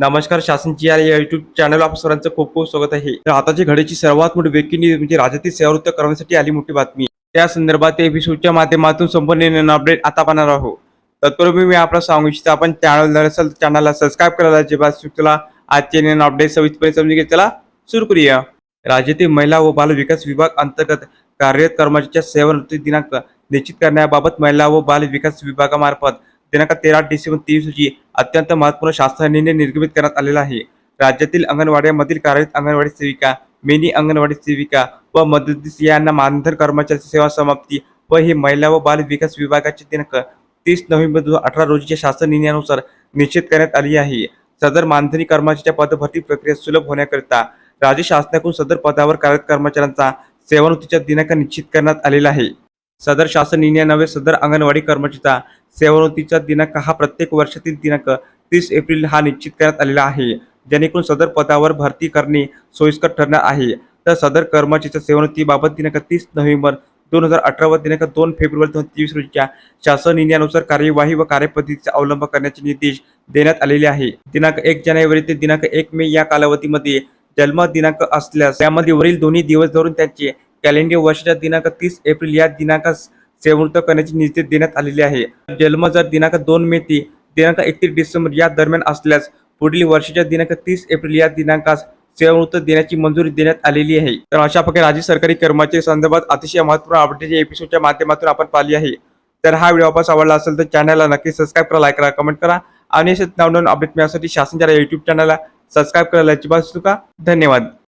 नमस्कार शासनची या YouTube channel आप सर्वांचं खूप खूप स्वागत आहे. तर आताची घडीची सर्वात मोठी ब्रेकिंग न्यूज म्हणजे राज्यातील सेवावृत्त करण्यासाठी आली मोठी बातमी. त्या संदर्भात एपिसोडच्या माध्यमातून संपूर्ण अपडेट आता पाहणार आहोत. तत्पूर्वी मी आपला सांगू इच्छितो आपण चॅनल नसेल चॅनलला सबस्क्राईब करायला अजिबात सुचला आजचे नवीन अपडेट सविस्तरपणे समजून घेतला सुरू करूया. राज्यातील महिला व बाल विकास विभाग अंतर्गत कार्यरत कर्मचाऱ्यांच्या सेवानिवृत्ती दिनांक निश्चित करण्याबाबत महिला व बाल विकास विभागामार्फत दिनांक तेरा डिसेंबर तेवीस रोजी अत्यंत महत्त्वपूर्ण शासनाने निर्णय निर्गमित करण्यात आलेला आहे. राज्यातील अंगणवाड्यामधील कार्यरत अंगणवाडी सेविका मिनी अंगणवाडी सेविका व मदतीस यांना मानधन कर्मचारी सेवा समाप्ती व ही महिला व बाल विकास विभागाचे दिनांक तीस नोव्हेंबर दोन हजार अठरा रोजीच्या शासन निर्णयानुसार निश्चित करण्यात आली आहे. सदर मानधनी कर्मचाऱ्याच्या पदभरती प्रक्रिया सुलभ होण्याकरिता राज्य शासनाकडून सदर पदावर कार्यरत कर्मचाऱ्यांचा सेवानिवृत्तीचा दिनांक निश्चित करण्यात आलेला आहे. सदर शासन निन्यानवे सदर अंगणवाडी कर्मचारीचा सेवानिवृत्तीचा दिनांक हा प्रत्येक वर्षातील दिनांक तीस एप्रिल हा निश्चित करण्यात आलेला आहे. जेणेकरून सदर पदावर भरती करणे सोयीस्कर ठरणार आहे. तर सदर कर्मचारीच्या सेवानिवृत्तीबाबत दिनांक तीस नोव्हेंबर दोन हजार अठरा व दिनांक दोन फेब्रुवारी दोन हजार तेवीस रोजीच्या शासन निर्णयानुसार कार्यवाही व कार्यपद्धतीचा अवलंब करण्याचे निर्देश देण्यात आलेले आहे. दिनांक एक जानेवारी ते दिनांक एक मे या कालावधीमध्ये जन्म दिनांक असल्यास त्यामध्ये वरील दोन्ही दिवस धरून त्यांचे कॅलेंडर वर्षाच्या दिनांक तीस एप्रिल या दिनांकास सेवृत्त करण्याचे निर्देश देण्यात आलेले आहे. जन्म जर दिनांक दोन मे ते दिनांक एकतीस डिसेंबर या दरम्यान असल्यास पुढील वर्षाच्या दिनांक तीस एप्रिल या दिनांकास सेवृत्त देण्याची मंजुरी देण्यात आलेली आहे. तर अशा प्रकारे राज्य सरकारी कर्मचारी संदर्भात अतिशय महत्त्वपूर्ण अपडेट एपिसोडच्या माध्यमातून आपण पाहिली आहे. तर हा व्हिडिओ आपण आवडला असेल तर चॅनलला नक्की सबस्क्राईब करा लाईक करा कमेंट करा आणि असेच नवनवीन अपडेट मिळण्यासाठी शासनच्या युट्यूब चॅनलला सबस्क्राईब करायला अजिबात नका. धन्यवाद.